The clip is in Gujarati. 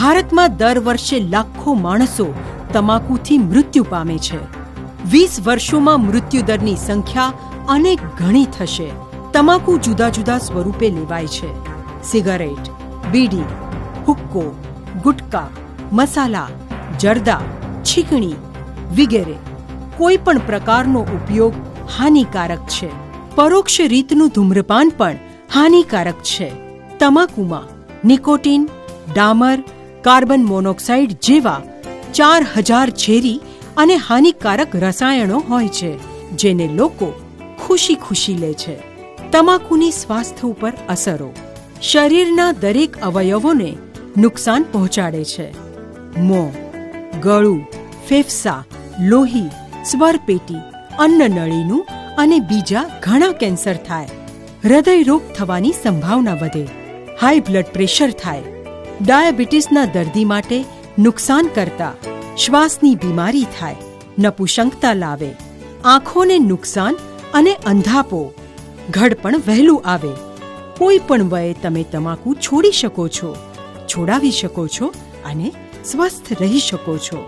ભારતમાં દર વર્ષે લાખો માણસો તમાકુથી મૃત્યુ પામે છે. વીસ વર્ષોમાં મૃત્યુદરની સંખ્યા અનેક ગણી થશે. તમાકુ જુદા જુદા સ્વરૂપે લેવાય છે. સિગારેટ, બીડી, હુક્કો, ગુટકા, મસાલા, જરદા, છીકણી વગેરે કોઈ પણ પ્રકારનો ઉપયોગ હાનિકારક છે. પરોક્ષ રીતનું ધૂમ્રપાન પણ હાનિકારક છે. તમાકુમાં નિકોટીન, ડામર કાર્બન મોનોક્સાઇડ જેવા ચાર હજાર ઝેરી અને હાનિકારક રસાયણો હોય છે, જેને લોકો ખુશી ખુશી લે છે. તમાકુની સ્વાસ્થ્ય ઉપર અસરો. શરીરના દરેક અવયવોને નુકસાન પહોંચાડે છે. મોં, ગળું, ફેફસા, લોહી, સ્વરપેટી અન્નનળીનું અને બીજા ઘણા કેન્સર થાય. હૃદય રોગ થવાની સંભાવના વધે. હાઈ બ્લડ પ્રેશર થાય. ડાયાબિટીસના દર્દી માટે નુકસાન કરતા શ્વાસની બીમારી થાય નપુસંકતા લાવે, આંખોને નુકસાન અને અંધાપો ઘડપણ વહેલું આવે. કોઈ પણ વયે તમે તમાકુ છોડી શકો છો, છોડાવી શકો છો અને સ્વસ્થ રહી શકો છો.